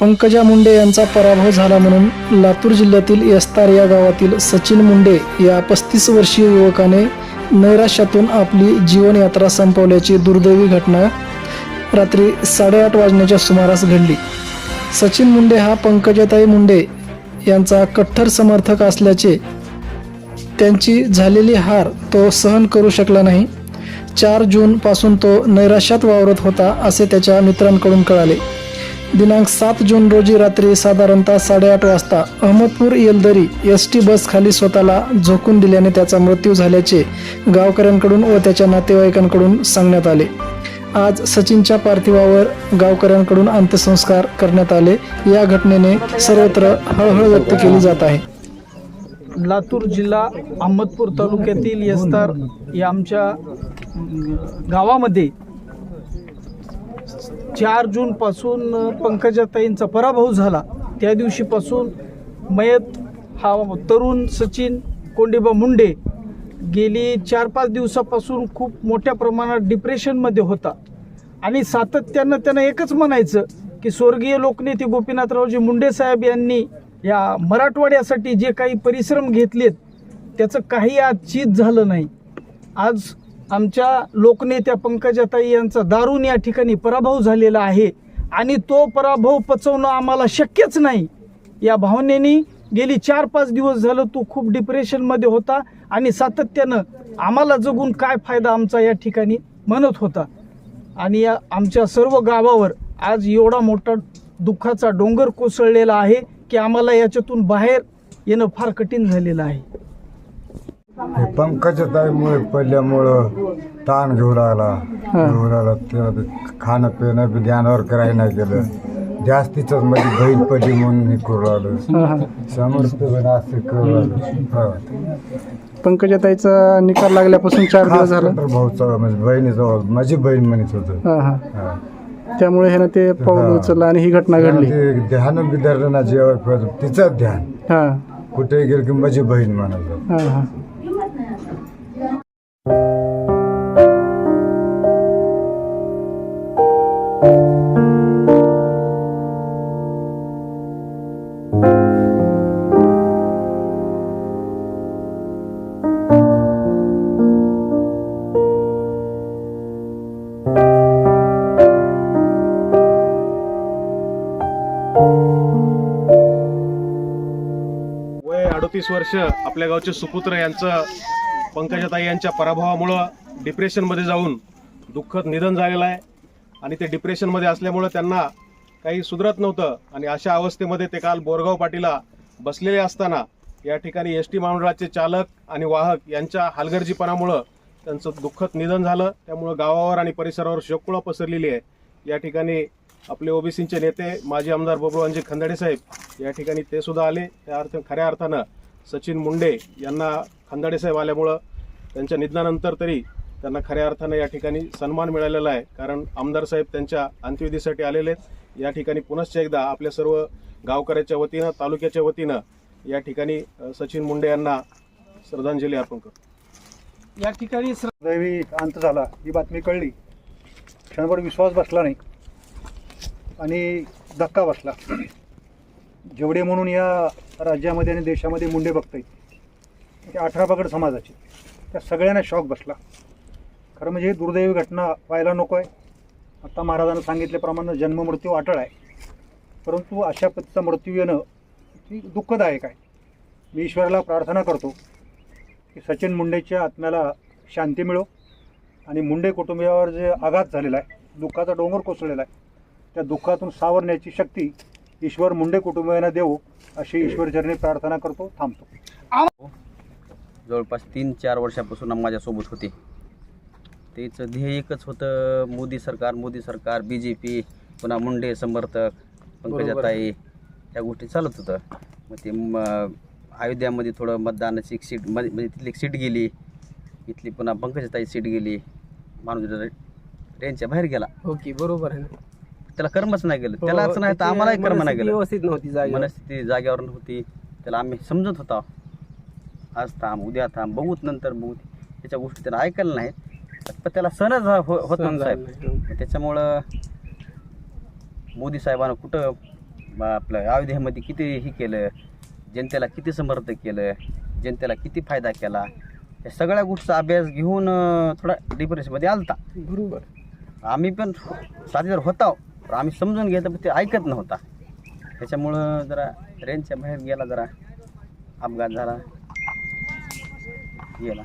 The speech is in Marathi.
पंकजा मुंडे यांचा पराभव झाला म्हणून लातूर जिल्ह्यातील यस्तार या गावातील सचिन मुंडे या पस्तीस वर्षीय युवकाने नैराश्यातून आपली जीवनयात्रा संपवल्याची दुर्दैवी घटना रात्री साडेआठ वाजण्याच्या सुमारास घडली. सचिन मुंडे हा पंकजाताई मुंडे यांचा कट्टर समर्थक असल्याचे त्यांची झालेली हार तो सहन करू शकला नाही. चार जूनपासून तो नैराश्यात वावरत होता असे त्याच्या मित्रांकडून कळाले. दिनांक सात जून रोजी रात्री साधारणतः साडेआठ वाजता Ahmadpur Yeldari S T bus खाली स्वतःला झोकून दिल्याने त्याचा मृत्यू झाल्याचे गावकऱ्यांकडून व त्याच्या नातेवाईकांकडून सांगण्यात आले. आज सचिनच्या पार्थिवावर गावकऱ्यांकडून अंत्यसंस्कार करण्यात आले. या घटनेने सर्वत्र हळहळ व्यक्त केली जात आहे. लातूर जिल्हा अहमदपूर तालुक्यातील यस्तार या आमच्या गावामध्ये चार जूनपासून पंकजाताईंचा पराभव झाला. त्या दिवशीपासून मयत हा तरुण सचिन कोंडिबा मुंडे गेली चार पाच दिवसापासून खूप मोठ्या प्रमाणात डिप्रेशनमध्ये होता. आणि सातत्यानं त्यांना एकच म्हणायचं की स्वर्गीय लोकनेते गोपीनाथरावजी मुंडे साहेब यांनी या मराठवाड्यासाठी जे काही परिश्रम घेतलेत त्याचं काही आज चीज झालं नाही. आज आमच्या लोकनेत्या पंकजाताई यांचा दारून या ठिकाणी पराभव झालेला आहे आणि तो पराभव पचवणं आम्हाला शक्यच नाही. या भावनेने गेली चार पाच दिवस झालं तो खूप डिप्रेशनमध्ये होता आणि सातत्यानं आम्हाला जगून काय फायदा आमचा या ठिकाणी म्हणत होता. आणि या आमच्या सर्व गावावर आज एवढा मोठा दुःखाचा डोंगर कोसळलेला आहे की आम्हाला याच्यातून बाहेर येणं फार कठीण झालेलं आहे. हे पंकजताईमुळे पडल्यामुळं ताण घेऊ लागला. घेऊ लागला. त्याला ते खाणं पिणं बी ध्यानावर करायला नाही गेलं जास्तीच माझी बहीण पडली म्हणून हे करू लागलो. समर्थ असं करू लागलो. हो. पंकजाताईचा निकाल लागल्यापासून चार दिवस खास झाला. करून भाऊचा म्हणजे बहिणीजवळ माझी बहीण म्हणत होतं. हा हा. हा. त्यामुळे ह्यानं ते पाऊल. उचललं आणि ही घटना घडली. ते ध्यान बी धरलं ना जेव्हा तिचं ध्यान. हा. कुठे गेलं की माझी बहीण म्हणायचं हा हा. वय वर्ष आपल्या गावचे सुपुत्र यांचं पंकजाताई यांच्या पराभवामुळं डिप्रेशनमध्ये जाऊन दुःखद निधन झालेलं आहे. आणि ते डिप्रेशनमध्ये असल्यामुळं त्यांना काही सुधरत नव्हतं. आणि अशा अवस्थेमध्ये ते काल बोरगाव पाटीला बसलेले असताना या ठिकाणी एस टी महामंडळाचे चालक आणि वाहक यांच्या हलगर्जीपणामुळं त्यांचं दुःखद निधन झालं. त्यामुळं गावावर आणि परिसरावर शोककुळा पसरलेली आहे. या ठिकाणी आपले ओबीसींचे नेते माजी आमदार बबरूवांजी खंदाडे साहेब या ठिकाणी ते सुद्धा आले. त्या अर्थ खऱ्या अर्थानं सचिन मुंडे यांना खंदाडे साहेब आल्यामुळं त्यांच्या निधनानंतर तरी त्यांना खऱ्या अर्थानं या ठिकाणी सन्मान मिळालेला आहे. कारण आमदार साहेब त्यांच्या अंत्यविधीसाठी आलेले आहेत. या ठिकाणी पुनश्च एकदा आपल्या सर्व गावकऱ्याच्या वतीनं तालुक्याच्या वतीनं या ठिकाणी सचिन मुंडे यांना श्रद्धांजली अर्पण करतो. या ठिकाणी दैवी अंत झाला ही बातमी कळली. क्षणभर विश्वास बसला नाही आणि धक्का बसला. जेवढे म्हणून या राज्यामध्ये आणि देशामध्ये मुंडे बघताय ते अठरा पगड समाजाचे. त्या सगळ्यांना शॉक बसला. खरं म्हणजे ही दुर्दैवी घटना व्हायला नको आहे. आत्ता महाराजांना सांगितल्याप्रमाणे जन्ममृत्यू अटळ आहे. परंतु अशा पद्धतीचा मृत्यू येणं ही दुःखदायक आहे. मी ईश्वराला प्रार्थना करतो की सचिन मुंडेच्या आत्म्याला शांती मिळो आणि मुंडे कुटुंबियावर जे आघात झालेला आहे दुःखाचा डोंगर कोसळलेला आहे त्या दुःखातून सावरण्याची शक्ती ईश्वर मुंडे कुटुंबियांना देऊ अशी ईश्वरचरणी प्रार्थना करतो थांबतो. जवळपास तीन चार वर्षापासून माझ्यासोबत होते. त्याचं ध्येय एकच होतं मोदी सरकार मोदी सरकार बी जे पी पुन्हा मुंडे समर्थक पंकजाताई ह्या गोष्टी चालत होतं. मग ते म अयोध्यामध्ये थोडं मतदानाची एक सीटमध्ये म्हणजे तिथली एक सीट गेली. इथली पुन्हा पंकजाताई सीट गेली. माणूस रेंजच्या बाहेर गेला. ओके बरोबर आहे ना. त्याला कर्मच नाही गेलं. त्यालाच हो, नाही तर आम्हालाही कर्म नाही गेलं. व्यवस्थित नव्हती जागा मनस्थिती जाग्यावर नव्हती त्याला आम्ही समजत होता. आज थांब उद्या थांब बघूत नंतर बघू त्याच्या गोष्टी त्याला ऐकायला नाहीत. पण त्याला सणच हा- हो- होत नव्हता साहेब. मग त्याच्यामुळं मोदी साहेबांना कुठं आपलं अयोध्येमध्ये किती हे केलं जनतेला किती समर्थन केलं जनतेला किती फायदा केला या सगळ्या गोष्टीचा अभ्यास घेऊन अं, थोडा डिप्रेशनमध्ये आलता. बरोबर. आम्ही पण साथीदार होता. पण आम्ही समजून घेतो पण ते ऐकत नव्हता. त्याच्यामुळं जरा रेंजच्या बाहेर गेला जरा. अपघात झाला. गेला.